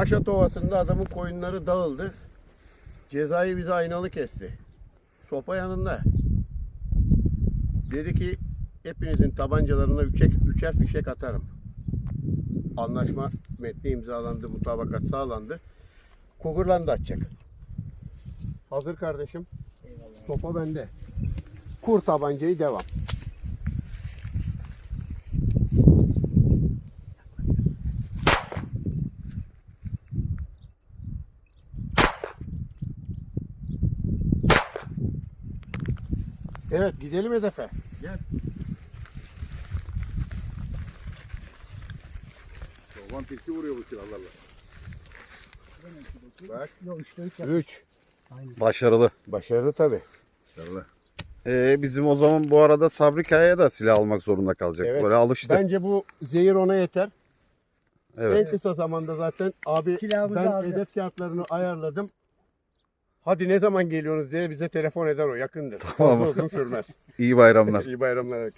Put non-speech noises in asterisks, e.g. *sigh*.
Başat Ovası'nda adamın koyunları dağıldı. Cezayı bize aynalı kesti. Sopa yanında. Dedi ki hepinizin tabancalarına üçer, üçer fişek atarım. Anlaşma metni imzalandı, mutabakat sağlandı. Kugurlandı atacak. Hazır kardeşim. Sopa bende. Kur tabancayı devam. Evet gidelim hedefe. Gel. Çoban tilki vuruyor bu silahlarla. Bak. Yok 3'te 3 3. Başarılı. Başarılı tabi. Sarılı. Ee, bizim o zaman bu arada Sabri Kaya'ya da silah almak zorunda kalacak. Evet. Böyle alıştı. Bence bu zehir ona yeter. Evet. En kısa zamanda zaten abi Silahımızı ben alacağız. hedef kağıtlarını ayarladım. Hadi ne zaman geliyorsunuz diye bize telefon eder o yakındır. Tamam. Fazla uzun sürmez. *laughs* İyi bayramlar. İyi bayramlar.